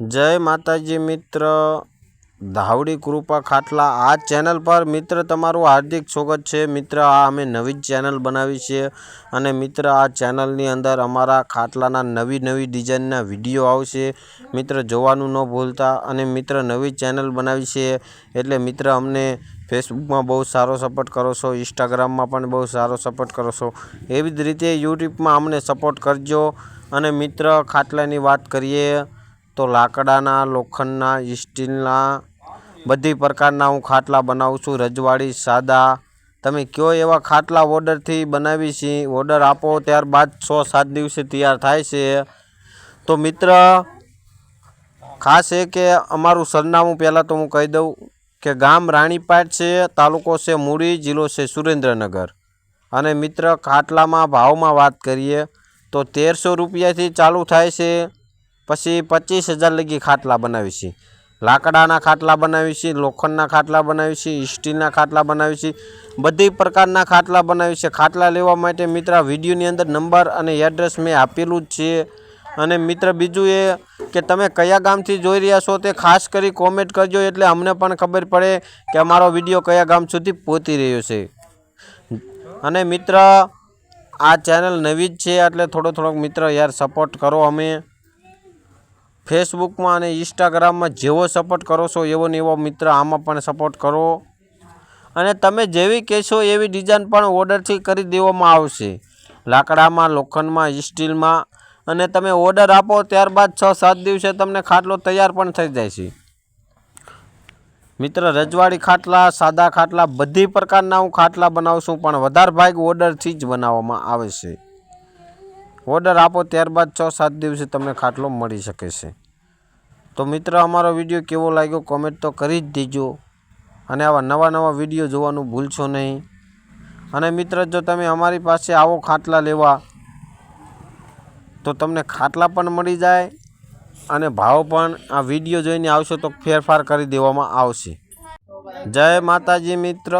જય માતાજી મિત્ર. ધાવડી કૃપા ખાટલા આ ચેનલ પર. મિત્ર, તમારું હાર્દિક સ્વાગત છે. મિત્ર, આ અમે નવી જ ચેનલ બનાવી છે અને મિત્ર, આ ચેનલની અંદર અમારા ખાટલાના નવી નવી ડિઝાઇનના વીડિયો આવશે. મિત્ર, જોવાનું ન ભૂલતા અને મિત્ર, નવી ચેનલ બનાવી છે એટલે મિત્ર, અમને ફેસબુકમાં બહુ સારો સપોર્ટ કરો છો, ઇન્સ્ટાગ્રામમાં પણ બહુ સારો સપોર્ટ કરો છો. એવી જ રીતે યુટ્યુબમાં અમને સપોર્ટ કરજો અને મિત્ર, ખાટલાની વાત કરીએ. તો લાકડાના, લોખંડના, સ્ટીલના, બધી પ્રકારના હું ખાટલા બનાવું છું. રજવાડી, સાદા. તમે કયો એવા ખાટલા ઓર્ડરથી બનાવી છીએ ઓર્ડર આપો ત્યારબાદ છ, સાત દિવસે તૈયાર થાય છે. તો મિત્ર, ખાસ એ કે અમારું સરનામું પહેલાં તો હું કહી દઉં કે ગામ રાણીપાટ છે, તાલુકો છે મૂળી જિલ્લો છે સુરેન્દ્રનગર. અને મિત્ર, ખાટલામાં ભાવમાં વાત કરીએ તો તેરસો રૂપિયાથી ચાલુ થાય છે. પછી પચીસ હજાર લગી ખાટલા બનાવી છે. લાકડાના ખાટલા બનાવી છે, લોખંડના ખાટલા બનાવી છે, સ્ટીલના ખાટલા બનાવી છે, બધી પ્રકારના ખાટલા બનાવી છે. ખાટલા લેવા માટે મિત્ર વિડીયોની અંદર નંબર અને એડ્રેસ મેં આપેલું જ છે. અને મિત્ર બીજું એ કે તમે કયા ગામથી જોઈ રહ્યા છો તે ખાસ કરી કોમેન્ટ કરજો, એટલે અમને પણ ખબર પડે કે અમારો વીડિયો કયા ગામ સુધી પહોંચી રહ્યો છે. અને મિત્ર, આ ચેનલ નવી જ છે, એટલે થોડો થોડોક મિત્ર યાર સપોર્ટ કરો અમે. ફેસબુકમાં અને ઇન્સ્ટાગ્રામમાં જેવો સપોર્ટ કરો છો, એવો ને એવો મિત્ર આમાં પણ સપોર્ટ કરો. અને તમે જેવી કહેશો એવી ડિઝાઇન પણ ઓર્ડરથી કરી દેવામાં આવશે. લાકડામાં, લોખંડમાં, સ્ટીલમાં. અને તમે ઓર્ડર આપો ત્યારબાદ છ સાત દિવસે તમને ખાટલો તૈયાર પણ થઈ જાય છે. મિત્ર, રજવાડી ખાટલા, સાદા ખાટલા, બધી પ્રકારના હું ખાટલા બનાવું છું, પણ વધારે ભાગ ઓર્ડરથી જ બનાવવામાં આવે છે. ઓર્ડર આપો ત્યારબાદ છ સાત દિવસે તમને ખાટલો મળી શકે છે. તો મિત્ર, અમારો વીડિયો કેવો લાગ્યો કોમેન્ટ તો કરી જ દેજો. અને આવા નવા નવા વીડિયો જોવાનું ભૂલશો નહીં. અને મિત્ર, જો તમે અમારી પાસે આવો ખાટલા લેવા, તો તમને ખાટલા પણ મળી જાય અને ભાવ પણ આ વીડિયો જોઈને આવશો તો ફેરફાર કરી દેવામાં આવશે. જય માતાજી મિત્ર.